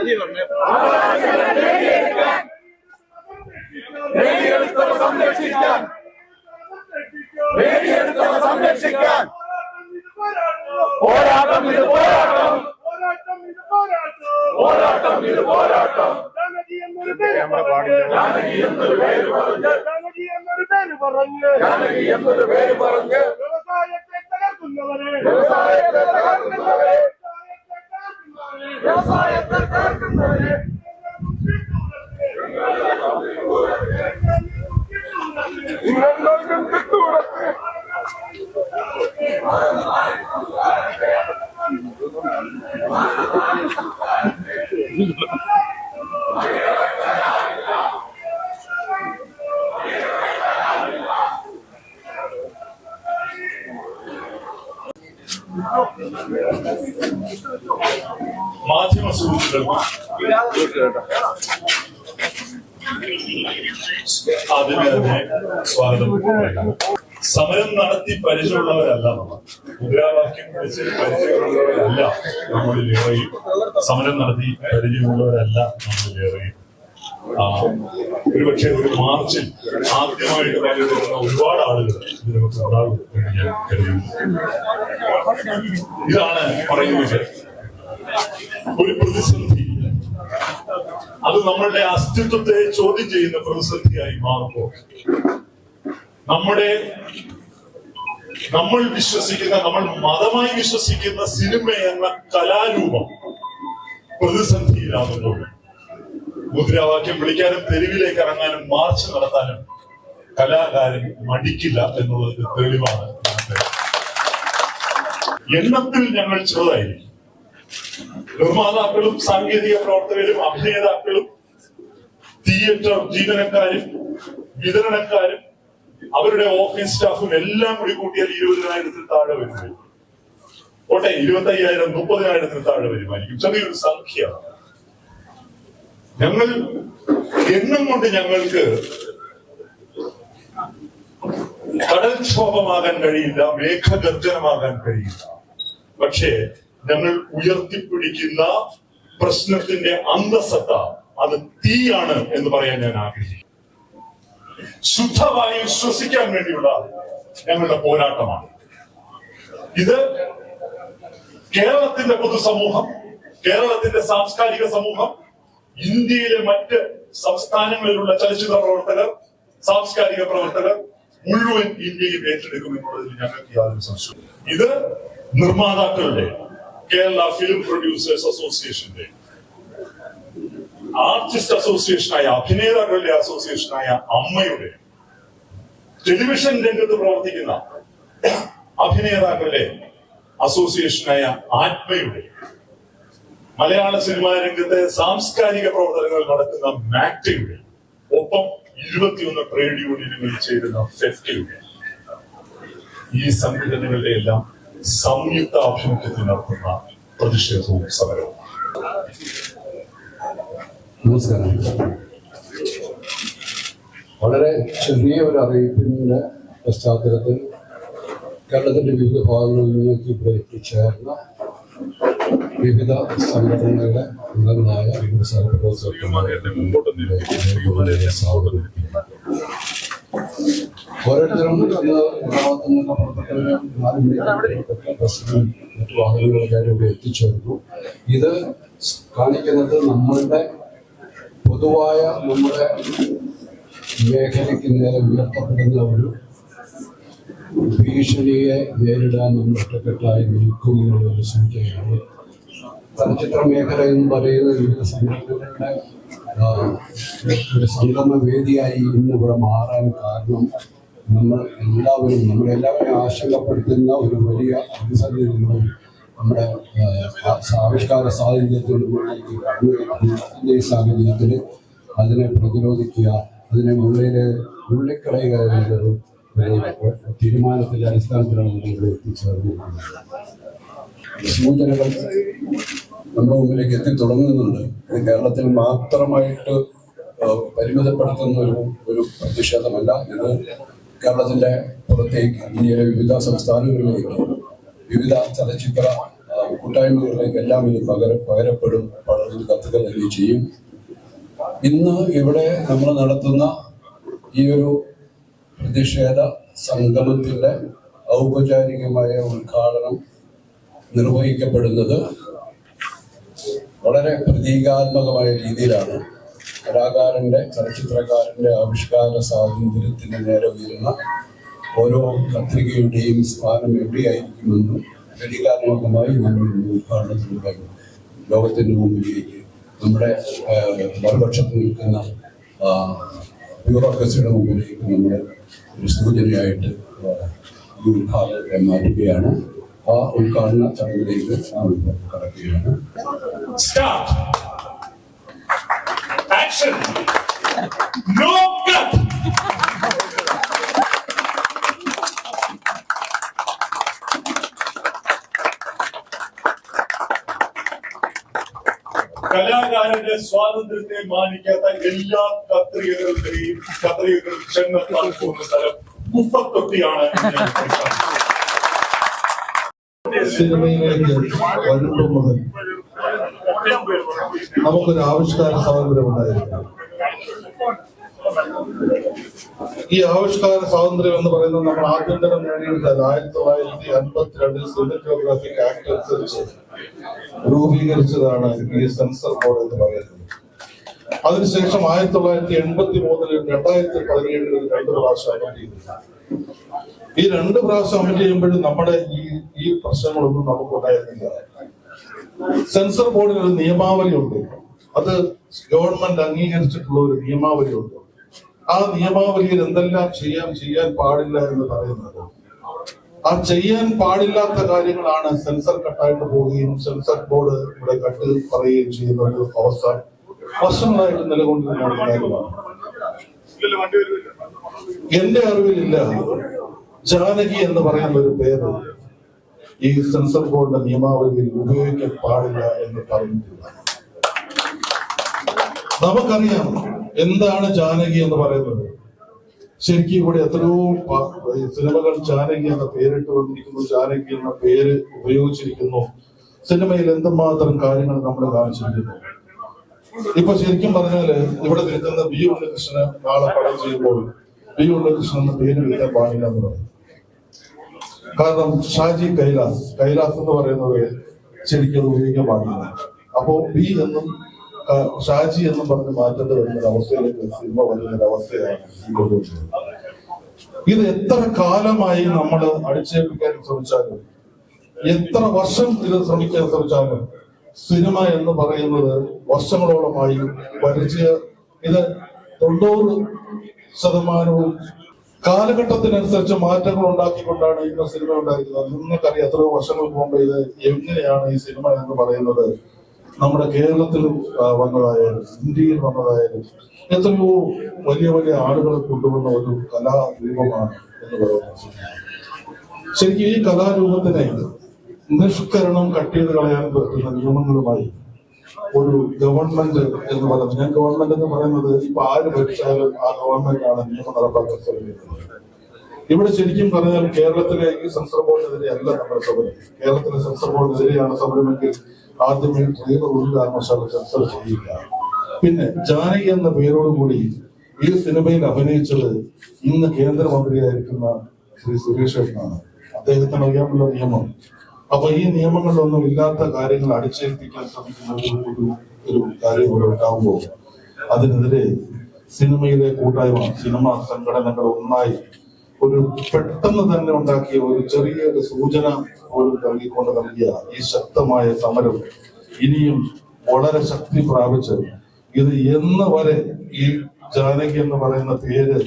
മതി പറഞ്ഞേ. സംരക്ഷിക്കാൻ. സംരക്ഷിക്കാൻ. പോരാട്ടം ഇത് പോരാട്ടം. പോരാട്ടം ഇത് പോരാട്ടം. ജാനകി എന്നൊരു പറഞ്ഞ്. വ്യവസായത്തെ തകർക്കുന്നവരെ. വ്യവസായത്തെ തകർക്കുന്നവരെ. விவசாயத்தை தடுக்கின்றது எங்களுக்கும் திட்டூரத்து Thank you. തന്നെ സ്വാഗതം. സമരം നടത്തി പരിചയമുള്ളവരല്ല നമ്മൾ. മുദ്രാവാക്യം വിളിച്ച് പരിചയമുള്ളവരല്ല നമ്മളിലേറെയും സമരം നടത്തി പരിചയമുള്ളവരല്ല നമ്മളിലേറെയും ആ, ഒരുപക്ഷെ ഒരു മാർച്ചിൽ ആദ്യമായിട്ട് പങ്കെടുക്കുന്ന ഒരുപാട് ആളുകൾ ഇതിനൊക്കെ ഉണ്ടാകും എന്ന് ഞാൻ കരുതുന്നു. ഇതാണ് പറയുന്നത്. ഒരു പ്രതിസന്ധി. അത് നമ്മളുടെ അസ്തിത്വത്തെ ചോദ്യം ചെയ്യുന്ന പ്രതിസന്ധിയായി മാറുമ്പോൾ നമ്മുടെ നമ്മൾ വിശ്വസിക്കുന്ന നമ്മൾ മതമായി വിശ്വസിക്കുന്ന സിനിമ എന്ന കലാരൂപം പ്രതിസന്ധിയിലാകുമ്പോൾ മുദ്രാവാക്യം വിളിക്കാനും തെരുവിലേക്ക് ഇറങ്ങാനും മാർച്ച് നടത്താനും കലാകാരൻ മടിക്കില്ല എന്നുള്ളത് തെളിവാണ്. എണ്ണത്തിൽ ഞങ്ങൾ ചെറുതായിരിക്കും. നിർമ്മാതാക്കളും സാങ്കേതിക പ്രവർത്തകരും അഭിനേതാക്കളും തിയേറ്റർ ജീവനക്കാരും വിതരണക്കാരും അവരുടെ ഓഫീസ് സ്റ്റാഫും എല്ലാം കൂടി കൂട്ടിയാൽ ഇരുപതിനായിരത്തിൽ താഴെ വരും ഓട്ടെ ഇരുപത്തി അയ്യായിരം മുപ്പതിനായിരത്തിൽ താഴെ വരുമായിരിക്കും. ചെറിയൊരു സംഖ്യ. ഞങ്ങൾ എന്നും കൊണ്ട് ഞങ്ങൾക്ക് കടൽക്ഷോഭമാകാൻ കഴിയില്ല മേഘഗർജനമാകാൻ കഴിയില്ല. പക്ഷേ ഞങ്ങൾ ഉയർത്തിപ്പിടിക്കുന്ന പ്രശ്നത്തിന്റെ അന്തസത്ത അത് തീയാണ് എന്ന് പറയാൻ ഞാൻ ആഗ്രഹിക്കുന്നു. ശുദ്ധവായു ശ്വസിക്കാൻ വേണ്ടിയുള്ള ഞങ്ങളുടെ പോരാട്ടമാണ്. ഇത് കേരളത്തിന്റെ പൊതുസമൂഹം കേരളത്തിന്റെ സാംസ്കാരിക സമൂഹം ഇന്ത്യയിലെ മറ്റ് സംസ്ഥാനങ്ങളിലുള്ള ചലച്ചിത്ര പ്രവർത്തകർ സാംസ്കാരിക പ്രവർത്തകർ മുഴുവൻ ഇന്ത്യയിൽ ഏറ്റെടുക്കുമെന്നുള്ളതിൽ ഞങ്ങൾക്ക് യാതൊരു സംശയവും ഇത് നിർമ്മാതാക്കളുടെ കേരള ഫിലിം പ്രൊഡ്യൂസേഴ്സ് അസോസിയേഷന്റെ ആർട്ടിസ്റ്റ് അസോസിയേഷനായ അഭിനേതാക്കളുടെ അസോസിയേഷനായ അമ്മയുടെ. ടെലിവിഷൻ രംഗത്ത് പ്രവർത്തിക്കുന്ന അഭിനേതാക്കളുടെ അസോസിയേഷനായ ആത്മയുടെ. മലയാള സിനിമാ രംഗത്തെ സാംസ്കാരിക പ്രവർത്തനങ്ങൾ നടക്കുന്ന മാക്ടയുടെ ഒപ്പം ഇരുപത്തിയൊന്ന് ട്രേഡ് യൂണിയനുകൾ ചേരുന്ന ഫെഫ്റ്റയുടെ. ഈ സംഘടനകളുടെ എല്ലാം സംയുക്ത ആഭിമുഖ്യത്തിൽ നടത്തുന്ന പ്രതിഷേധവും സമരവും. നമസ്കാരം. വളരെ ചെറിയ ഒരു അറിയിപ്പിന്റെ പശ്ചാത്തലത്തിൽ കേരളത്തിന്റെ വിവിധ ഭാഗങ്ങളിൽ നിന്നേക്ക് ഇവിടെ എത്തിച്ചേർന്ന വിവിധ സംഘടനകളുടെ അംഗങ്ങളായ വിവിധ ഓരോരുത്തരും ഇന്ന് ഇവിടെ എത്തിച്ചേർന്നു. ഇത് കാണിക്കുന്നത് നമ്മളുടെ പൊതുവായ നമ്മുടെ മേഖലയ്ക്ക് നേരെ ഉയർത്തപ്പെടുന്ന ഒരു ഭീഷണിയെ നേരിടാൻ നമ്മൾ ഒറ്റക്കെട്ടായി നിൽക്കുമെന്നുള്ളൊരു സൂചനയാണ് ചലച്ചിത്ര മേഖല എന്ന് പറയുന്ന വിവിധ സംഘടനകളുടെ ഒരു സംഗമ വേദിയായി ഇന്ന് ഇവിടെ മാറാൻ കാരണം നമ്മൾ എല്ലാവരും നമ്മളെല്ലാവരെയും ആശങ്കപ്പെടുത്തുന്ന ഒരു വലിയ പ്രതിസന്ധികളും നമ്മുടെ ആ, ആവിഷ്കാര കടന്നു ഈ സാഹചര്യത്തിൽ അതിനെ പ്രതിരോധിക്കുക അതിനെ ഉള്ളിലെ ഉള്ളിക്കളയുക എന്നൊരു തീരുമാനത്തിന്റെ അടിസ്ഥാനത്തിലാണ് നമ്മൾ എത്തിച്ചേർന്നിരിക്കുന്നത്. സൂചനകൾ നമ്മുടെ മുമ്പിലേക്ക് എത്തി തുടങ്ങുന്നുണ്ട്. ഇത് കേരളത്തിൽ മാത്രമായിട്ട് പരിമിതപ്പെടുത്തുന്ന ഒരു ഒരു പ്രതിഷേധമല്ല. ഇത് കേരളത്തിന്റെ പുറത്തേക്ക് ഇന്ത്യയിലെ വിവിധ സംസ്ഥാനങ്ങളിലേക്ക് വിവിധ ചലച്ചിത്ര കൂട്ടായ്മകളിലേക്ക് എല്ലാം ഇത് പകര പകരപ്പെടും പലരും കത്തുക തന്നെ ചെയ്യും. ഇന്ന് ഇവിടെ നമ്മൾ നടത്തുന്ന ഈ ഒരു പ്രതിഷേധ സംഗമത്തിന്റെ ഔപചാരികമായ ഉദ്ഘാടനം നിർവഹിക്കപ്പെടുന്നത് വളരെ പ്രതീകാത്മകമായ രീതിയിലാണ് കലാകാരന്റെ ചലച്ചിത്രകാരന്റെ ആവിഷ്കാര സ്വാതന്ത്ര്യത്തിന് നേരെ ഉയരുന്ന ഓരോ പത്രികയുടെയും സ്ഥാനം എവിടെയായിരിക്കുമെന്ന് പ്രതീകാത്മകമായി നമ്മൾ ഉദ്ഘാടനത്തിലൂടെ ലോകത്തിന്റെ മുമ്പിലേക്ക് നമ്മുടെ മറുപക്ഷത്ത് നിൽക്കുന്ന ബ്യൂറോക്രസിയുടെ മുമ്പിലേക്ക് നമ്മൾ ഒരു സൂചനയായിട്ട് ഈ ഉദ്ഘാടനത്തെ മാറ്റുകയാണ്. ആ ഉദ്ഘാടന ചടങ്ങിലേക്ക് നാം കടക്കുകയാണ്. Action. No cut. കലാകാരന്റെ സ്വാതന്ത്ര്യത്തെ മാനിക്കാത്ത എല്ലാ കത്രികകളുടെയും കത്രികകളും ചെന്നെത്താൻ പോകുന്ന സ്ഥലം മുപ്പത്തൊട്ടിയാണ്. സിനിമയിലേക്ക് വരുമ്പോൾ മുതൽ നമുക്കൊരു ആവിഷ്കാര സ്വാതന്ത്ര്യം ഉണ്ടായിരുന്നു ഈ ആവിഷ്കാര സ്വാതന്ത്ര്യം എന്ന് പറയുന്നത് നമ്മൾ ആദ്യം തന്നെ നേടിയെടുത്തത് ആയിരത്തി തൊള്ളായിരത്തി അൻപത്തിരണ്ടിൽ സിനിമറ്റോഗ്രാഫിക് ആക്ട് അനുസരിച്ച് രൂപീകരിച്ചതാണ് ഈ സെൻസർ ബോർഡ് എന്ന് പറയുന്നത്. അതിനുശേഷം ആയിരത്തി തൊള്ളായിരത്തി എൺപത്തി മൂന്നിലും രണ്ടായിരത്തി പതിനേഴിലും രണ്ട് പ്രാവശ്യം ഈ രണ്ട് പ്രാവശ്യം അമിറ്റ് ചെയ്യുമ്പോഴും നമ്മുടെ ഈ ഈ പ്രശ്നങ്ങളൊന്നും നമുക്ക് ഉണ്ടായിരുന്നില്ല സെൻസർ ബോർഡിൽ ഒരു നിയമാവലി ഉണ്ട് അത് ഗവൺമെന്റ് അംഗീകരിച്ചിട്ടുള്ള ഒരു നിയമാവലി ഉണ്ട് ആ നിയമാവലിയിൽ എന്തെല്ലാം ചെയ്യാൻ ചെയ്യാൻ പാടില്ല എന്ന് പറയുന്നത്. ആ ചെയ്യാൻ പാടില്ലാത്ത കാര്യങ്ങളാണ് സെൻസർ കട്ടായിട്ട് പോവുകയും സെൻസർ ബോർഡ് ഇവിടെ കട്ട് പറയുകയും ചെയ്യുന്ന ഒരു അവസ്ഥ വർഷങ്ങളായിട്ട് നിലകൊണ്ടിരുന്ന കാര്യമാണ്. എന്റെ അറിവിലില്ല. ജാനകി എന്ന് പറയുന്ന ഒരു പേര്. ഈ സെൻസർ ബോർഡിന്റെ നിയമാവലിയിൽ ഉപയോഗിക്കാൻ പാടില്ല എന്ന് പറഞ്ഞിട്ടില്ല. നമുക്കറിയാം എന്താണ് ജാനകി എന്ന് പറയുന്നത്. ശരിക്കും ഇവിടെ എത്രയോ സിനിമകൾ ജാനകി എന്ന പേരിട്ട് വന്നിരിക്കുന്നു. ജാനകി എന്ന പേര് ഉപയോഗിച്ചിരിക്കുന്നു. സിനിമയിൽ എന്തുമാത്രം കാര്യങ്ങൾ നമ്മൾ കാണിച്ചിരിക്കുന്നു. ഇപ്പൊ ശരിക്കും പറഞ്ഞാൽ ഇവിടെ നിൽക്കുന്ന ബി ഉണ്ണികൃഷ്ണന് നാളെ പടം ചെയ്യുമ്പോൾ ബി കൃഷ്ണന്റെ പേര് വിളിക്കാൻ പാടില്ല എന്ന് പറയും കാരണം ഷാജി കൈലാസ് കൈലാസ് എന്ന് പറയുന്നത് ശരിക്കും ഉപയോഗിക്കാൻ പാടില്ല. അപ്പോ ബി എന്നും ഷാജി എന്നും പറഞ്ഞ് മാറ്റേണ്ടി വരുന്ന അവസ്ഥയിലേക്ക് സിനിമ വരുന്ന അവസ്ഥയാണ് കൊണ്ടുവരുന്നത്. ഇത് എത്ര കാലമായി നമ്മൾ അടിച്ചേൽപ്പിക്കാൻ ശ്രമിച്ചാലും എത്ര വർഷം ഇത് ശ്രമിക്കാൻ ശ്രമിച്ചാലും സിനിമ എന്ന് പറയുന്നത് വർഷങ്ങളോളമായി വരച്ച് ഇത് തൊണ്ണൂറ് ശതമാനവും കാലഘട്ടത്തിനനുസരിച്ച് മാറ്റങ്ങൾ ഉണ്ടാക്കിക്കൊണ്ടാണ് ഇന്ന് സിനിമ ഉണ്ടായിരിക്കുന്നത് നിങ്ങൾക്കറിയാം എത്രയോ വർഷങ്ങൾക്ക് മുമ്പ് ഇത് എങ്ങനെയാണ് ഈ സിനിമ എന്ന് പറയുന്നത്. നമ്മുടെ കേരളത്തിൽ വന്നതായാലും ഇന്ത്യയിൽ വന്നതായാലും എത്രയോ വലിയ വലിയ ആളുകളെ കൊണ്ടുവന്ന ഒരു കലാരൂപമാണ് എന്ന് പറയുന്നത് ശരിക്കും ഈ കലാരൂപത്തിനെ നിഷ്കരണം കട്ട് ചെയ്ത് കളയാൻ പറ്റുന്ന നിയമങ്ങളുമായി ഒരു ഗവൺമെന്റ് എന്ന് പറയുന്നത്. ഞാൻ ഗവൺമെന്റ് എന്ന് പറയുന്നത് ഇപ്പൊ ആര് ഭരിച്ചാലും ആ ഗവൺമെന്റ് ആണ് നിയമം നടപ്പാക്കാൻ ശ്രമിക്കുന്നത്. ഇവിടെ ശരിക്കും പറഞ്ഞാൽ കേരളത്തിലെ ഈ സെൻസർ ബോർഡിനെതിരെ അല്ല നമ്മുടെ സമരം. കേരളത്തിലെ സെൻസർ ബോർഡിനെതിരെയാണ് സമരമെങ്കിൽ ആദ്യമേ നിയമ ഒരു കാരണവശാലും സെൻസർ ചെയ്യില്ല പിന്നെ ജാനകി എന്ന പേരോടുകൂടി ഈ സിനിമയിൽ അഭിനയിച്ചത് ഇന്ന് കേന്ദ്രമന്ത്രിയായിരിക്കുന്ന ശ്രീ സുരേഷ് ആണ് അദ്ദേഹത്തിന് അറിയാമല്ലോ നിയമം. അപ്പൊ ഈ നിയമങ്ങളിലൊന്നും ഇല്ലാത്ത കാര്യങ്ങൾ അടിച്ചേൽപ്പിക്കാൻ ശ്രമിക്കുന്ന ഒരു കാര്യം ഇവിടെ ഉണ്ടാകുമ്പോൾ അതിനെതിരെ സിനിമയിലെ കൂട്ടായ്മ സിനിമ സംഘടനകൾ ഒന്നായി ഒരു പെട്ടെന്ന് തന്നെ ഉണ്ടാക്കിയ ഒരു ചെറിയൊരു സൂചന പോലും നൽകിക്കൊണ്ട് നൽകിയ ഈ ശക്തമായ സമരം ഇനിയും വളരെ ശക്തി പ്രാപിച്ച് ഇത് എന്ന് വരെ ഈ ജാനകി എന്ന് പറയുന്ന പേര്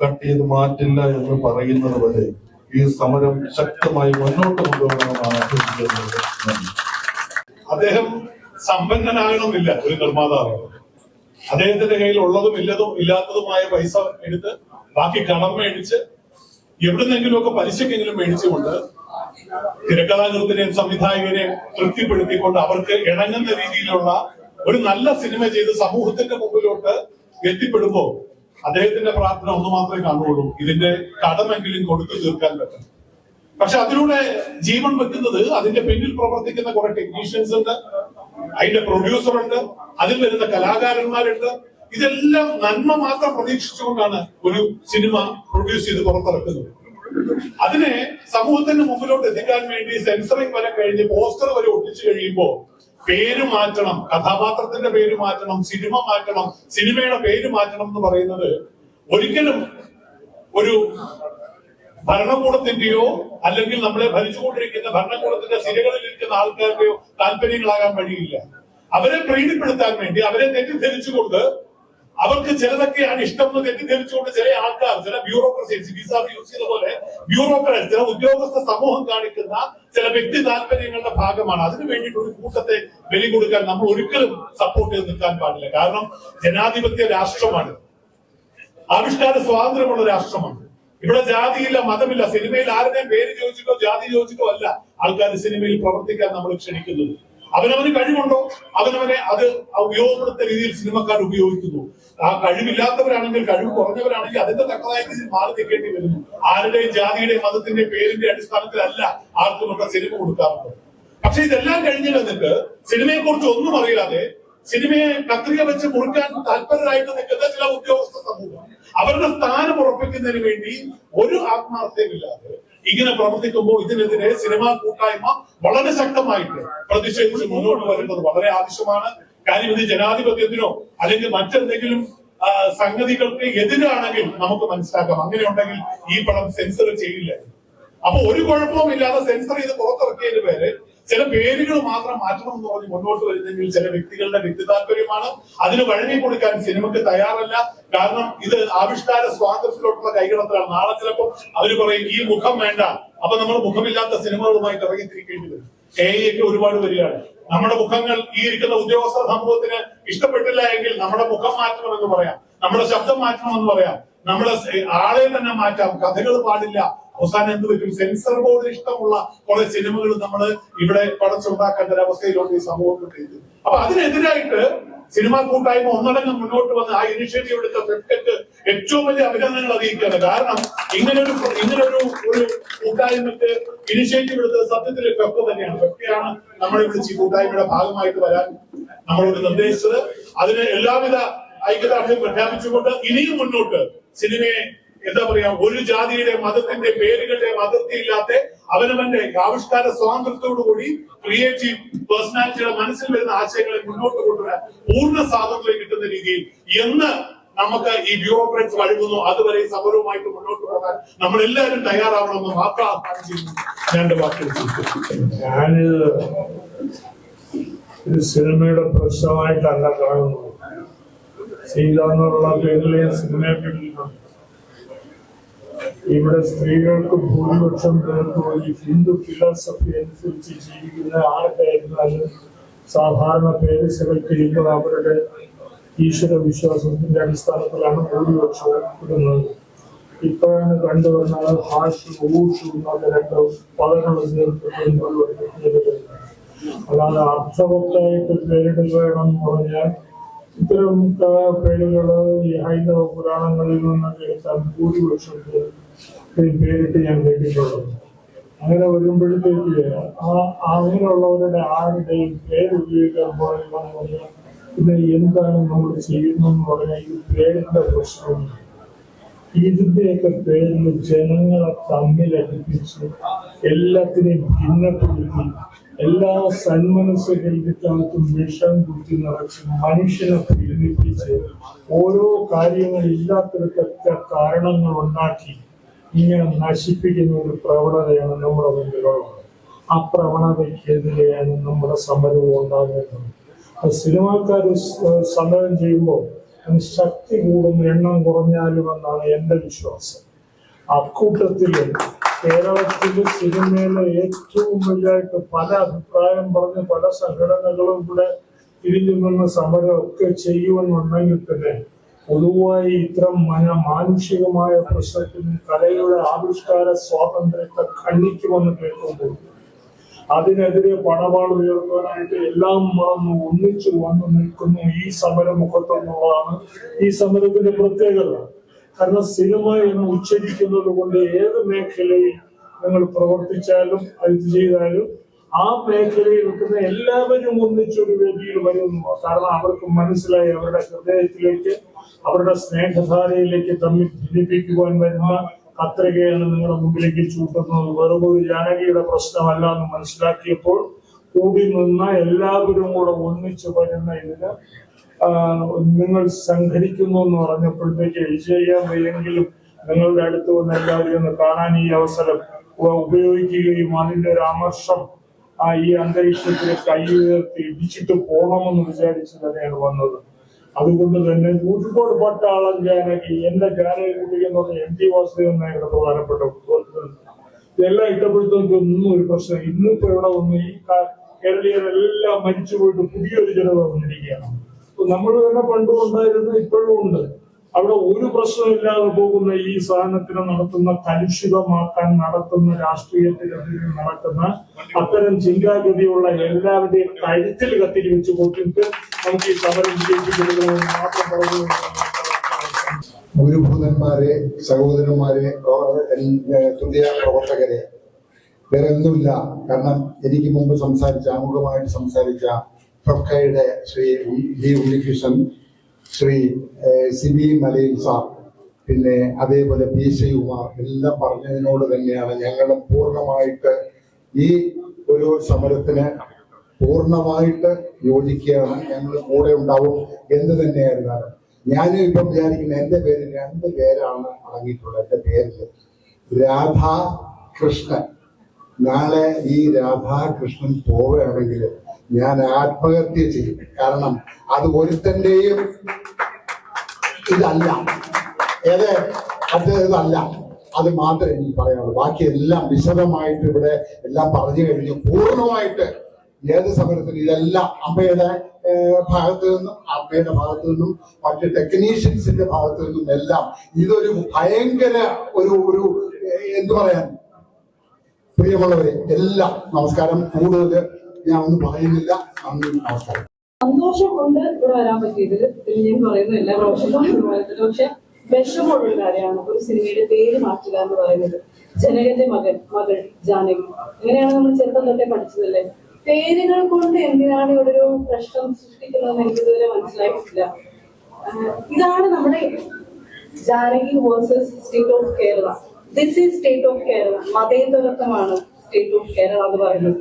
കട്ട് ചെയ്ത് മാറ്റില്ല എന്ന് പറയുന്നത് വരെ ഈ സമരം ശക്തമായി മുന്നോട്ട് കൊണ്ടുപോകണമെന്നാണ് അഭ്യർത്ഥിക്കുന്നത്. അദ്ദേഹം സമ്പന്നനാകണമെന്നില്ല ഒരു നിർമ്മാതാവ് അദ്ദേഹത്തിന്റെ കയ്യിൽ ഉള്ളതും ഇല്ലതും ഇല്ലാത്തതുമായ പൈസ എടുത്ത് ബാക്കി കടം മേടിച്ച് എവിടുന്നെങ്കിലും ഒക്കെ പലിശക്കെങ്കിലും മേടിച്ചുകൊണ്ട് തിരക്കഥാകൃത്തിനെയും സംവിധായകനെയും തൃപ്തിപ്പെടുത്തിക്കൊണ്ട് അവർക്ക് ഇണങ്ങുന്ന രീതിയിലുള്ള ഒരു നല്ല സിനിമ ചെയ്ത് സമൂഹത്തിന്റെ മുമ്പിലോട്ട് എത്തിപ്പെടുമ്പോ അദ്ദേഹത്തിന്റെ പ്രാർത്ഥന ഒന്ന് മാത്രമേ കാണുകയുള്ളൂ. ഇതിന്റെ കടമെങ്കിലും കൊടുത്തു തീർക്കാൻ പറ്റും. പക്ഷെ അതിലൂടെ ജീവൻ വെക്കുന്നത് അതിന്റെ പിന്നിൽ പ്രവർത്തിക്കുന്ന കുറെ ടെക്നീഷ്യൻസ് ഉണ്ട്. അതിന്റെ പ്രൊഡ്യൂസർ ഉണ്ട്. അതിൽ വരുന്ന കലാകാരന്മാരുണ്ട്. ഇതെല്ലാം നന്മ മാത്രം പ്രതീക്ഷിച്ചുകൊണ്ടാണ് ഒരു സിനിമ പ്രൊഡ്യൂസ് ചെയ്ത് പുറത്തിറക്കുന്നത്. അതിനെ സമൂഹത്തിന്റെ മുമ്പിലോട്ട് എത്തിക്കാൻ വേണ്ടി സെൻസറിങ് വരെ കഴിഞ്ഞ് പോസ്റ്റർ വരെ ഒട്ടിച്ചു കഴിയുമ്പോ പേര് മാറ്റണം കഥാപാത്രത്തിന്റെ പേര് മാറ്റണം സിനിമ മാറ്റണം സിനിമയുടെ പേര് മാറ്റണം എന്ന് പറയുന്നത് ഒരിക്കലും ഒരു ഭരണകൂടത്തിന്റെയോ അല്ലെങ്കിൽ നമ്മളെ ഭരിച്ചുകൊണ്ടിരിക്കുന്ന ഭരണകൂടത്തിന്റെ സിരകളിൽ ഇരിക്കുന്ന ആൾക്കാരുടെയോ താല്പര്യങ്ങളാകാൻ വഴിയില്ല. അവരെ പ്രീതിപ്പെടുത്താൻ വേണ്ടി അവരെ തെറ്റിദ്ധരിച്ചുകൊണ്ട് അവർക്ക് ചിലതൊക്കെയാണ് ഇഷ്ടം എന്ന് തെറ്റിദ്ധരിച്ചുകൊണ്ട് ചില ആൾക്കാർ ചില ബ്യൂറോക്രസി വിസ യൂസ് ചെയ്ത പോലെ ബ്യൂറോക്രാറ്റ് ചില ഉദ്യോഗസ്ഥ സമൂഹം കാണിക്കുന്ന ചില വ്യക്തി താല്പര്യങ്ങളുടെ ഭാഗമാണ്. അതിനു വേണ്ടിയിട്ട് ഒരു കൂട്ടത്തെ ബലി കൊടുക്കാൻ നമ്മൾ ഒരിക്കലും സപ്പോർട്ട് ചെയ്ത് നിൽക്കാൻ പാടില്ല. കാരണം ജനാധിപത്യ രാഷ്ട്രമാണ്. ആവിഷ്കാര സ്വാതന്ത്ര്യമുള്ള രാഷ്ട്രമാണ്. ഇവിടെ ജാതിയില്ല മതമില്ല സിനിമയിൽ ആരുടെയും പേര് ചോദിച്ചിട്ടോ ജാതി ചോദിച്ചിട്ടോ അല്ല ആൾക്കാർ സിനിമയിൽ പ്രവർത്തിക്കാൻ നമ്മൾ ക്ഷണിക്കുന്നത്. അവനവന് കഴിവുണ്ടോ? അവനവനെ അത് ഉപയോഗപ്പെടുത്ത രീതിയിൽ സിനിമക്കാർ ഉപയോഗിക്കുന്നു. ആ കഴിവില്ലാത്തവരാണെങ്കിൽ കഴിവ് കുറഞ്ഞവരാണെങ്കിൽ അതിന്റെ തക്കതായ രീതിയിൽ മാറി നിൽക്കേണ്ടി വരുന്നു. ആരുടെയും ജാതിയുടെ മതത്തിന്റെ പേരിന്റെ അടിസ്ഥാനത്തിലല്ല ആർക്കും നമ്മുടെ സിനിമ കൊടുക്കാറുള്ളത്. പക്ഷെ ഇതെല്ലാം കഴിഞ്ഞ് വന്നിട്ട് സിനിമയെ കുറിച്ച് ഒന്നും അറിയാതെ സിനിമയെ കത്രിക വെച്ച് മുറിക്കാൻ താല്പര്യരായിട്ട് നിൽക്കുന്ന ചില ഉദ്യോഗസ്ഥ സമൂഹം അവരുടെ സ്ഥാനം ഉറപ്പിക്കുന്നതിന് വേണ്ടി ഒരു ആത്മാർത്ഥതയുമില്ലാതെ ഇങ്ങനെ പ്രവർത്തിക്കുമ്പോൾ ഇതിനെതിരെ സിനിമാ കൂട്ടായ്മ വളരെ ശക്തമായിട്ട് പ്രതിഷേധിച്ച് മുന്നോട്ട് വരുന്നത് വളരെ ആവശ്യമാണ്. കാര്യം ഇത് ജനാധിപത്യത്തിനോ അല്ലെങ്കിൽ മറ്റെന്തെങ്കിലും സംഗതികൾക്ക് എതിരാണെങ്കിൽ നമുക്ക് മനസ്സിലാക്കാം. അങ്ങനെ ഉണ്ടെങ്കിൽ ഈ പടം സെൻസർ ചെയ്യില്ല. അപ്പൊ ഒരു കുഴപ്പവും ഇല്ലാതെ സെൻസർ ചെയ്ത് പുറത്തിറക്കിയതിന് പേര് ചില പേരുകൾ മാത്രം മാറ്റണം എന്ന് പറഞ്ഞ് മുന്നോട്ട് വരുന്നെങ്കിൽ ചില വ്യക്തികളുടെ വ്യക്തി താല്പര്യമാണ്. അതിന് വഴങ്ങി കൊടുക്കാൻ സിനിമക്ക് തയ്യാറല്ല. കാരണം ഇത് ആവിഷ്കാര സ്വാതന്ത്ര്യത്തിലോട്ടുള്ള കൈകടത്തലാണ് നാളെ ചിലപ്പോൾ അവർ പറയും ഈ മുഖം വേണ്ട. അപ്പൊ നമ്മൾ മുഖമില്ലാത്ത സിനിമകളുമായിട്ട് ഇറങ്ങിത്തിരിക്കേണ്ടി വരും. എ ഒക്കെ ഒരുപാട് വരികയാണ്. നമ്മുടെ മുഖങ്ങൾ ഈ ഇരിക്കുന്ന ഉദ്യോഗസ്ഥ സമൂഹത്തിന് ഇഷ്ടപ്പെട്ടില്ല എങ്കിൽ നമ്മുടെ മുഖം മാറ്റണമെന്ന് പറയാം. നമ്മുടെ ശബ്ദം മാറ്റണമെന്ന് പറയാം. നമ്മുടെ ആളെ തന്നെ മാറ്റാം. കഥകൾ പാടില്ല. അവസാനം എന്ത് പറ്റും? സെൻസർ ബോർഡ് ഇഷ്ടമുള്ള കുറെ സിനിമകൾ നമ്മൾ ഇവിടെ പടച്ചുണ്ടാക്കേണ്ട ഒരു അവസ്ഥയിലോട്ട് ഈ സമൂഹത്തിൽ എത്തി അപ്പൊ അതിനെതിരായിട്ട് സിനിമാ കൂട്ടായ്മ ഒന്നടങ്കം മുന്നോട്ട് വന്ന് ആ ഇനിഷ്യേറ്റീവ് എടുത്ത ഫെഫ്റ്റക്ക് ഏറ്റവും വലിയ അഭിനന്ദനങ്ങൾ അറിയിക്കുകയാണ്. കാരണം ഇങ്ങനൊരു ഇങ്ങനൊരു ഒരു കൂട്ടായ്മക്ക് ഇനിഷ്യേറ്റീവ് എടുത്തത് സത്യത്തിൽ ഫെഫ് തന്നെയാണ്. ഫെഫ്റ്റയാണ് നമ്മളെ വിളിച്ച് ഈ കൂട്ടായ്മയുടെ ഭാഗമായിട്ട് വരാൻ നമ്മളോട് നിർദ്ദേശിച്ചത്. അതിന് എല്ലാവിധ ഐക്യദാർഢ്യം പ്രഖ്യാപിച്ചുകൊണ്ട് ഇനിയും മുന്നോട്ട് സിനിമയെ എന്താ പറയാ ഒരു ജാതിയുടെ മതത്തിന്റെ പേരുകളുടെ അതിർത്തിയില്ലാത്ത അവനവന്റെ ആവിഷ്കാര സ്വാതന്ത്ര്യത്തോടുകൂടി ക്രിയേറ്റീവ് പേഴ്സണാലിറ്റിയുടെ മനസ്സിൽ വരുന്ന ആശയങ്ങളെ മുന്നോട്ട് കൊണ്ടുവരാൻ പൂർണ സ്വാതന്ത്ര്യം കിട്ടുന്ന രീതിയിൽ എന്ന് നമുക്ക് ഈ ബ്യൂറോക്രാറ്റ്സ് വഴങ്ങുന്നു. അതുവരെ ഈ സമരവുമായിട്ട് മുന്നോട്ട് പോകാൻ നമ്മൾ എല്ലാവരും തയ്യാറാവണമെന്ന് മാത്രം ആഹ്വാനം ചെയ്യുന്നു. ഞാനിത് സിനിമയുടെ പ്രശ്നമായിട്ടല്ല കാണുന്നു സീത പേരിലെ സിനിമയെ കേട്ടിട്ടുണ്ട് ഇവിടെ സ്ത്രീകൾക്ക് ഭൂരിപക്ഷം പേർക്കും ഈ ഹിന്ദു ഫിലോസഫി അനുസരിച്ച് ജീവിക്കുന്ന ആർക്കായിരുന്നാലും സാധാരണ പേര് സെലക്ട് ചെയ്യുമ്പോൾ അവരുടെ ഈശ്വര വിശ്വാസത്തിന്റെ അടിസ്ഥാനത്തിലാണ് ഭൂരിപക്ഷം ഇടുന്നത് ഇപ്പോഴാണ് കണ്ടുവരുന്നത് ഹാഷ് ഊഷ് എന്നൊക്കെ രണ്ട് പദങ്ങൾ ചേർത്തിട്ടുണ്ട് അല്ലാതെ അർത്ഥവത്തായിട്ട് പേരിടുക എന്ന് പറഞ്ഞാൽ ഇത്തരം പേരുകൾ ഈ ഹൈന്ദവ പുരാണങ്ങളിൽ നിന്നൊക്കെ എടുത്താൽ ഭൂരിപക്ഷം പേര് പേരിട്ട് ഞാൻ കേട്ടിട്ടുള്ളത്. അങ്ങനെ വരുമ്പോഴത്തേക്ക് ആ അങ്ങനെയുള്ളവരുടെ ആരുടെയും പേര് ഉപയോഗിക്കാൻ പറയുന്നത് ഇത് എന്താണ് നമ്മൾ ചെയ്യുന്നതെന്ന് പറഞ്ഞാൽ ഈ പേരിന്റെ പ്രശ്നമുണ്ട് ഇതിന്റെയൊക്കെ പേരിൽ ജനങ്ങളെ തമ്മിലടിപ്പിച്ച് എല്ലാത്തിനെയും ഭിന്നപ്പെടുത്തി എല്ലാ സന്മനസ് സന്മനസ്സുകളിലേക്കകത്തും വിഷം കുത്തി നിറച്ച് മനുഷ്യനെ പീഡിപ്പിച്ച് ഓരോ കാര്യങ്ങൾ ഇല്ലാത്തിടത്തൊക്കെ കാരണങ്ങൾ ഉണ്ടാക്കി ഇങ്ങനെ നശിപ്പിക്കുന്ന ഒരു പ്രവണതയാണ് നമ്മുടെ മുമ്പിലുള്ളത്. ആ പ്രവണതയ്ക്കെതിരെയാണ് നമ്മുടെ സമരവും ഉണ്ടാകുന്നത്. അത് സിനിമാക്കാർ സമരം ചെയ്യുമ്പോൾ ശക്തി കൂടുന്ന എണ്ണം കുറഞ്ഞാലും എന്നാണ് എന്റെ വിശ്വാസം. അക്കൂട്ടത്തിൽ കേരളത്തിലെ സിനിമയിലെ ഏറ്റവും വലുതായിട്ട് പല അഭിപ്രായം പറഞ്ഞ് പല സംഘടനകളും ഇവിടെ തിരിഞ്ഞു നിന്ന് സമരം ഒക്കെ ചെയ്യുമെന്നുണ്ടെങ്കിൽ തന്നെ പൊതുവായി ഇത്തരം മന മാനുഷികമായ പ്രശ്നത്തിന് കലയുടെ ആവിഷ്കാര സ്വാതന്ത്ര്യത്തെ ഖണ്ഡിക്കുമെന്ന് കേൾക്കുമ്പോൾ അതിനെതിരെ പണപാട് ഉയർത്താനായിട്ട് എല്ലാം മറന്ന് ഒന്നിച്ചു വന്നു നിൽക്കുന്നു ഈ സമരമുഖത്തെന്നുള്ളതാണ് ഈ സമരത്തിന്റെ പ്രത്യേകത. കാരണം സിനിമ എന്ന് ഉച്ചരിക്കുന്നത് കൊണ്ട് ഏത് മേഖലയിൽ നിങ്ങൾ പ്രവർത്തിച്ചാലും അത് ചെയ്താലും ആ മേഖലയിൽ നിൽക്കുന്ന എല്ലാവരും ഒന്നിച്ചൊരു വേദിയിൽ വരുന്നു. കാരണം അവർക്ക് മനസ്സിലായി അവരുടെ ഹൃദയത്തിലേക്ക് അവരുടെ സ്നേഹധാരയിലേക്ക് തമ്മിൽ ഭിന്നിപ്പിക്കുവാൻ വരുന്ന കത്രികയാണ് നിങ്ങളുടെ മുമ്പിലേക്ക് ചൂട്ടുന്നത് വെറും ഒരു ജാനകിയുടെ പ്രശ്നമല്ല എന്ന് മനസ്സിലാക്കിയപ്പോൾ കൂടി നിന്ന എല്ലാവരും കൂടെ ഒന്നിച്ചു വരുന്ന ഇതിന് നിങ്ങൾ സംഘടിക്കുന്നു എന്ന് പറഞ്ഞപ്പോഴത്തേക്ക് ചെയ്യാൻ വയ്യെങ്കിലും നിങ്ങളുടെ അടുത്ത് വന്ന് എല്ലാവരും ഒന്ന് കാണാൻ ഈ അവസരം ഉപയോഗിക്കുകയും അതിന്റെ ഒരു അമർഷം ആ ഈ അന്തരീക്ഷത്തിൽ കൈ ഉയർത്തി ഇടിച്ചിട്ട് പോകണമെന്ന് വിചാരിച്ചു തന്നെയാണ് വന്നത്. അതുകൊണ്ട് തന്നെ കോഴിക്കോട് പട്ടാളം ജാനകി എന്റെ ജാനകി കുട്ടി എന്ന് പറഞ്ഞ എം ടി വാസുദേവൻ നായരുടെ പ്രധാനപ്പെട്ട ഇതെല്ലാം ഇട്ടപ്പോഴത്തേക്ക് ഒന്നും ഒരു പ്രശ്നം ഇന്നിപ്പോ ഇവിടെ വന്ന് ഈ കേരളീയരെല്ലാം മരിച്ചു പോയിട്ട് പുതിയൊരു ജനത വന്നിരിക്കുകയാണ്. നമ്മൾ തന്നെ പണ്ടും ഉണ്ടായിരുന്നു ഇപ്പോഴും ഉണ്ട്. അവിടെ ഒരു പ്രശ്നമില്ലാതെ പോകുന്ന ഈ സാധനത്തിന് നടത്തുന്ന കലുഷിതമാക്കാൻ നടത്തുന്ന രാഷ്ട്രീയത്തിനെതിരെ നടക്കുന്ന അത്തരം ചിന്താഗതിയുള്ള എല്ലാവരുടെയും കരുത്തിൽ കത്തിരി വെച്ച് പോയിട്ട് നമുക്ക് ഈ സമരം മാത്രം പറഞ്ഞു ഗുരുഭൂതന്മാരെ സഹോദരന്മാരെ തുല്യ പ്രവർത്തകരെ. വേറെ ഒന്നുമില്ല. കാരണം എനിക്ക് മുമ്പ് സംസാരിച്ച ആമുഖമായിട്ട് സംസാരിച്ച ഫ്രക്കയുടെ ശ്രീ ഉണ്ണികൃഷ്ണൻ ശ്രീ സിബി മലയിൽ സാർ പിന്നെ അതേപോലെ പി ശ്രീകുമാർ എല്ലാം പറഞ്ഞതിനോട് തന്നെയാണ് ഞങ്ങൾ പൂർണമായിട്ട് ഈ ഒരു സമരത്തിന് പൂർണമായിട്ട് യോജിക്കുകയാണ്. ഞങ്ങൾ കൂടെ ഉണ്ടാവും എന്ന് തന്നെയായിരുന്നാലും ഞാൻ ഇപ്പം വിചാരിക്കുന്ന എന്റെ പേര് രണ്ട് പേരാണ് അടങ്ങിയിട്ടുള്ളത്. എന്റെ രാധാ രാധാകൃഷ്ണൻ. നാളെ ഈ രാധാകൃഷ്ണൻ പോവുകയാണെങ്കിൽ ഞാൻ ആത്മഹത്യ ചെയ്യും. കാരണം അത് ഒരുത്തന്റെയും ഇതല്ല. ഏത്? മറ്റേതല്ല അത് മാത്രമേ എനിക്ക് പറയാനുള്ളൂ. ബാക്കി എല്ലാം വിശദമായിട്ട് ഇവിടെ എല്ലാം പറഞ്ഞു കഴിഞ്ഞു. പൂർണമായിട്ട് ഏത് സമരത്തിൽ ഇതെല്ലാം അമ്മയുടെ ഭാഗത്തു നിന്നും അമ്മയുടെ ഭാഗത്തു നിന്നും മറ്റ് ടെക്നീഷ്യൻസിന്റെ ഭാഗത്തു നിന്നും എല്ലാം ഇതൊരു ഭയങ്കര ഒരു ഒരു എന്ത് പറയാൻ? പ്രിയമുള്ളവരെ എല്ലാം നമസ്കാരം. കൂടുതൽ ഞാൻ ഒന്നും പറയുന്നില്ല. നന്ദി നമസ്കാരം. സന്തോഷം കൊണ്ട് ഇവിടെ വരാൻ പറ്റിയതിൽ പിന്നെ ഞാൻ പറയുന്നത് എല്ലാ പ്രൊഫഷണലും പക്ഷെ വിഷമമുള്ള കാര്യമാണ് ഒരു സിനിമയുടെ പേര് മാറ്റുക എന്ന് പറയുന്നത്. ജനകന്റെ മകൻ മകൾ ജാനകി. അങ്ങനെയാണ് നമ്മൾ ചെറുപ്പം തൊട്ടേ പഠിച്ചതല്ലേ? പേരുകൾ കൊണ്ട് എന്തിനാണ് ഇവിടെ ഒരു പ്രശ്നം സൃഷ്ടിക്കുന്നതെന്ന് എനിക്ക് ഇതുവരെ മനസ്സിലായിട്ടില്ല. ഇതാണ് നമ്മുടെ Janaki versus state of Kerala this is state of Kerala മതേതരത്വമാണ് state of Kerala എന്ന് പറയുന്നത്.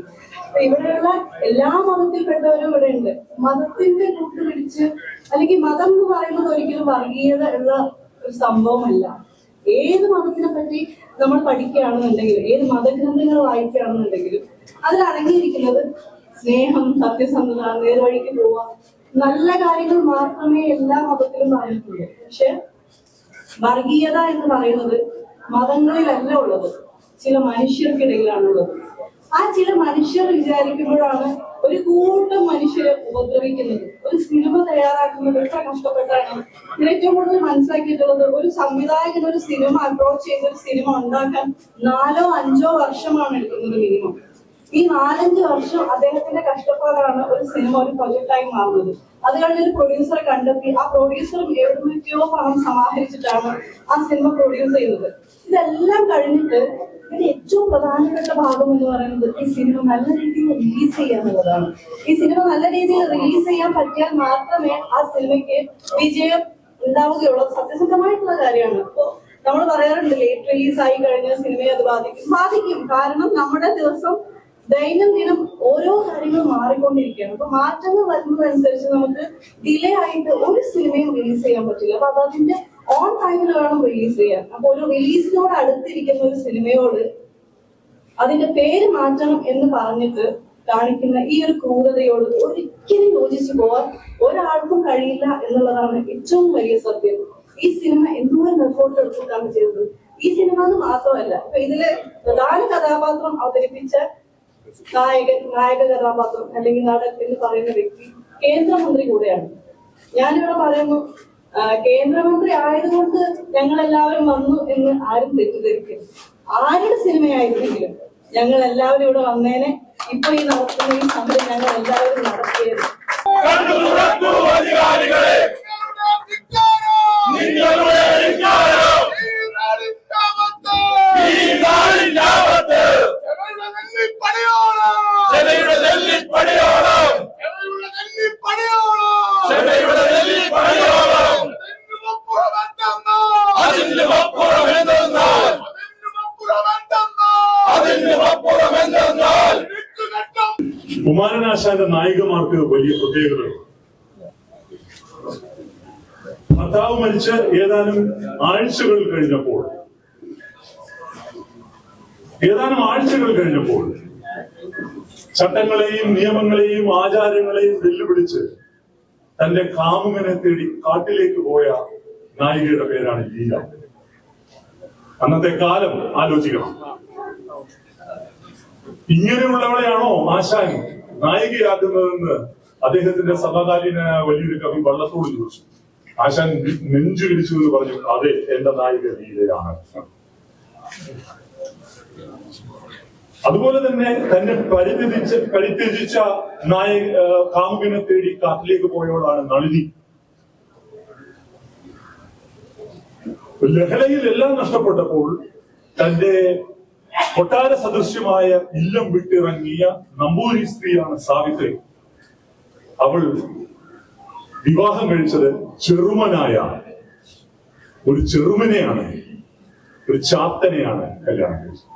ഇവിടെയുള്ള എല്ലാ മതത്തിൽപ്പെട്ടവരും ഇവിടെ ഉണ്ട് മതത്തിന്റെ കൂട്ടുപിടിച്ച് അല്ലെങ്കിൽ മതം എന്ന് പറയുന്നത് ഒരിക്കലും വർഗീയത ഉള്ള ഒരു സംഭവമല്ല. ഏത് മതത്തിനെ പറ്റി നമ്മൾ പഠിക്കുകയാണെന്നുണ്ടെങ്കിലും ഏത് മതഗ്രന്ഥങ്ങൾ വായിക്കുകയാണെന്നുണ്ടെങ്കിലും അതിൽ അടങ്ങിയിരിക്കുന്നത് സ്നേഹം സത്യസന്ധത നേർവഴിക്ക് പോവുക നല്ല കാര്യങ്ങൾ മാത്രമേ എല്ലാ മതത്തിലും പറഞ്ഞിട്ടുള്ളൂ പക്ഷെ വർഗീയത എന്ന് പറയുന്നത് മതങ്ങളിലല്ല ഉള്ളത്. ചില മനുഷ്യർക്കിടയിലാണുള്ളത്. ആ ചില മനുഷ്യർ വിചാരിക്കുമ്പോഴാണ് ഒരു കൂട്ടം മനുഷ്യരെ ഉപദ്രവിക്കുന്നത്. ഒരു സിനിമ തയ്യാറാക്കുന്നത് എത്ര കഷ്ടപ്പെട്ടാണ് ഇതിന് ഏറ്റവും കൂടുതൽ മനസ്സിലാക്കിയിട്ടുള്ളത് ഒരു സംവിധായകൻ ഒരു സിനിമ അപ്രോച്ച് ചെയ്ത് ഒരു സിനിമ ഉണ്ടാക്കാൻ നാലോ അഞ്ചോ വർഷമാണ് എടുക്കുന്നത് മിനിമം ഈ നാലഞ്ച് വർഷം അദ്ദേഹത്തിന്റെ കഷ്ടപ്പാടാണ് ഒരു സിനിമ ഒരു പ്രൊജക്റ്റായി മാറുന്നത്. അത് കഴിഞ്ഞ് ഒരു പ്രൊഡ്യൂസറെ കണ്ടെത്തി. ആ പ്രൊഡ്യൂസർ എവിടുന്നൊക്കെയോ പണം സമാഹരിച്ചിട്ടാണ് ആ സിനിമ പ്രൊഡ്യൂസ് ചെയ്യുന്നത്. ഇതെല്ലാം കഴിഞ്ഞിട്ട് ഇതിന്റെ ഏറ്റവും പ്രധാനപ്പെട്ട ഭാഗം എന്ന് പറയുന്നത് ഈ സിനിമ നല്ല രീതിയിൽ റിലീസ് ചെയ്യുക എന്നുള്ളതാണ് ഈ സിനിമ നല്ല രീതിയിൽ റിലീസ് ചെയ്യാൻ പറ്റിയാൽ മാത്രമേ ആ സിനിമയ്ക്ക് വിജയം ഉണ്ടാവുകയുള്ളൂ. സത്യസന്ധമായിട്ടുള്ള കാര്യമാണ്. അപ്പോ നമ്മൾ പറയാറുണ്ട് ലേറ്റ് റിലീസ് ആയി കഴിഞ്ഞ സിനിമയെ അത് ബാധിക്കും. ബാധിക്കും. കാരണം നമ്മുടെ ദിവസം ദൈനംദിനം ഓരോ കാര്യങ്ങളും മാറിക്കൊണ്ടിരിക്കുകയാണ്. അപ്പൊ മാറ്റങ്ങൾ വരുന്നതനുസരിച്ച് നമുക്ക് ഡിലേ ആയിട്ട് ഒരു സിനിമയും റിലീസ് ചെയ്യാൻ പറ്റില്ല. അപ്പൊ അത് അതിന്റെ ഓൺ ടൈമിൽ വേണം റിലീസ് ചെയ്യാൻ അപ്പൊ ഒരു റിലീസിനോട് അടുത്തിരിക്കുന്ന ഒരു സിനിമയോട് അതിന്റെ പേര് മാറ്റണം എന്ന് പറഞ്ഞിട്ട് കാണിക്കുന്ന ഈ ഒരു ക്രൂരതയോട് ഒരിക്കലും യോജിച്ചു പോവാൻ ഒരാൾക്കും കഴിയില്ല എന്നുള്ളതാണ് ഏറ്റവും വലിയ സത്യം. ഈ സിനിമ എന്തോരം എഫോർട്ട് എടുത്തിട്ടാണ് ചെയ്തത്? ഈ സിനിമ എന്ന് മാത്രമല്ല ഇപ്പൊ ഇതിലെ പ്രധാന കഥാപാത്രം അവതരിപ്പിച്ച നായകൻ നായക കഥാപാത്രം അല്ലെങ്കിൽ നടൻ എന്ന് പറയുന്ന വ്യക്തി കേന്ദ്രമന്ത്രി കൂടെയാണ്. ഞാനിവിടെ പറയുന്നു കേന്ദ്രമന്ത്രി ആയതുകൊണ്ട് ഞങ്ങൾ എല്ലാവരും വന്നു എന്ന് ആരും തെറ്റിദ്ധരിക്കും ആരുടെ സിനിമയായിരുന്നെങ്കിലും ഞങ്ങൾ എല്ലാവരും ഇവിടെ വന്നേനെ ഇപ്പൊ ഈ നടത്തുന്ന ഈ സമരം ഞങ്ങൾ എല്ലാവരും നടത്തിയത് ഏതാനും ആഴ്ചകൾ കഴിഞ്ഞപ്പോൾ ഏതാനും ആഴ്ചകൾ കഴിഞ്ഞപ്പോൾ ചട്ടങ്ങളെയും നിയമങ്ങളെയും ആചാരങ്ങളെയും വെല്ലുവിളിച്ച് തന്റെ കാമുകനെ തേടി കാട്ടിലേക്ക് പോയ നായികയുടെ പേരാണ് ലീല. അന്നത്തെ കാലം ആലോചിക്കണം. ഇങ്ങനെയുള്ളവളെയാണോ ആശാൻ നായികയാക്കുന്നതെന്ന് അദ്ദേഹത്തിന്റെ സമകാലീനായ വലിയൊരു കവി വള്ളത്തോട് ചോദിച്ചു. ആശാൻ നെഞ്ചു വിളിച്ചു എന്ന് പറഞ്ഞു അതെ എന്റെ നായിക ലീലയാണ്. അതുപോലെ തന്നെ തന്നെ പരിത്യജിച്ച് പരിത്യജിച്ച നായ കാമുകിനെ തേടി കാട്ടിലേക്ക് പോയവളാണ് നളിനി. ലഹളയിൽ എല്ലാം നഷ്ടപ്പെട്ടപ്പോൾ തന്റെ കൊട്ടാര സദൃശ്യമായ ഇല്ലം വിട്ടിറങ്ങിയ നമ്പൂരി സ്ത്രീയാണ് സാവിത്രി. അവൾ വിവാഹം കഴിച്ചത് ചെറുമനായ ഒരു ചെറുമനെയാണ്. ഒരു ചാത്തനെയാണ് കല്യാണം കഴിച്ചത്.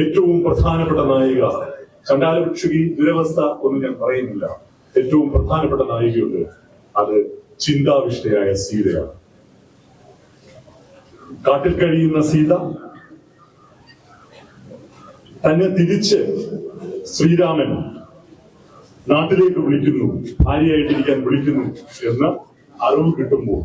ഏറ്റവും പ്രധാനപ്പെട്ട നായിക ചണ്ടാലഭിക്ഷുകി ദുരവസ്ഥ ഒന്നും ഞാൻ പറയുന്നില്ല. ഏറ്റവും പ്രധാനപ്പെട്ട നായികയുണ്ട് അത് ചിന്താവിഷ്ടയായ സീതയാണ്. കാട്ടിൽ കഴിയുന്ന സീത തന്നെ തിരിച്ച് ശ്രീരാമൻ നാട്ടിലേക്ക് വിളിക്കുന്നു ഭാര്യയായിട്ടിരിക്കാൻ വിളിക്കുന്നു എന്ന് അറിവ് കിട്ടുമ്പോൾ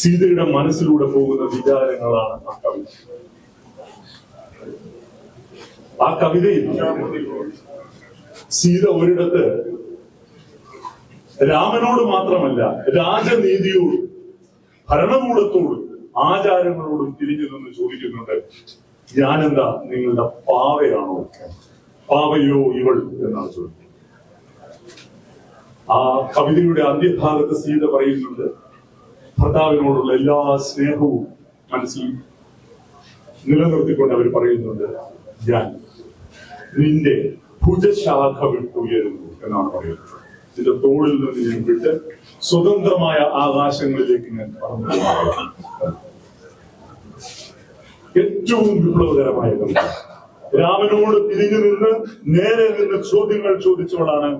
സീതയുടെ മനസ്സിലൂടെ പോകുന്ന വിചാരങ്ങളാണ് ആ കവി. ആ കവിതയിൽ സീത ഒരിടത്ത് രാമനോട് മാത്രമല്ല രാജനീതിയോടും ഭരണകൂടത്തോടും ആചാരങ്ങളോടും തിരിഞ്ഞു നിന്ന് ചോദിക്കുന്നുണ്ട്. ഞാനെന്താ? നിങ്ങളുടെ പാവയാണോ? പാവയോ ഇവൾ എന്നാണ് ചോദിക്കുന്നത്. ആ കവിതയുടെ അന്ത്യഭാഗത്ത് സീത പറയുന്നുണ്ട് ഭർത്താവിനോടുള്ള എല്ലാ സ്നേഹവും മനസ്സിൽ നിലനിർത്തിക്കൊണ്ട് അവർ പറയുന്നുണ്ട് ഞാൻ നിന്റെ ഭുജശാഖ വിട്ടുയരുന്നു എന്നാണ് പറയുന്നത്. നിന്റെ തോളിൽ നിന്ന് ഞാൻ വിട്ട് സ്വതന്ത്രമായ ആകാശങ്ങളിലേക്ക് ഞാൻ പറന്നു ഏറ്റവും വിപ്ലവകരമായ കവിത. രാമനോട് തിരിഞ്ഞു നിന്ന് നേരെ നിന്ന് ചോദ്യങ്ങൾ ചോദിച്ചവളാണ്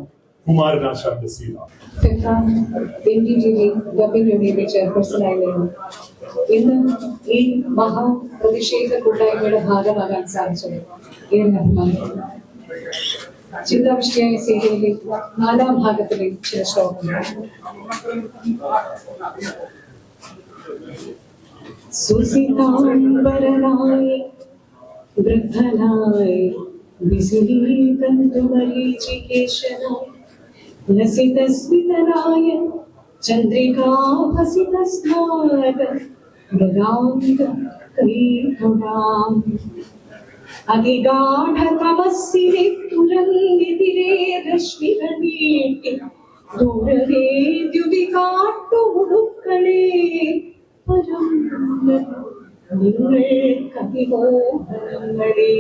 കുമാരനാശാന്റെ സീത. ചെയർപേഴ്സണായിരുന്നു ഇന്ന് ഈ മഹാ ഭാഗമാകാൻ നാലാം ഭാഗത്തിലെ ചില ശ്ലോകങ്ങൾ. सुसिताम्बरनाय वृद्धनाय बिसि लसितस्मितनाय लय मृगाङ्गीपुराम् अतिगाढतमस्सिरे तस्मात् गदान्तरङ्गिरे रश्मिरी गोरहेद्युतिकाटु उडुक्कणे ദ്യുതി കാട്ടുമുടുക്കളെ പരം നിങ്ങൾ കവിമോഹനങ്ങളേ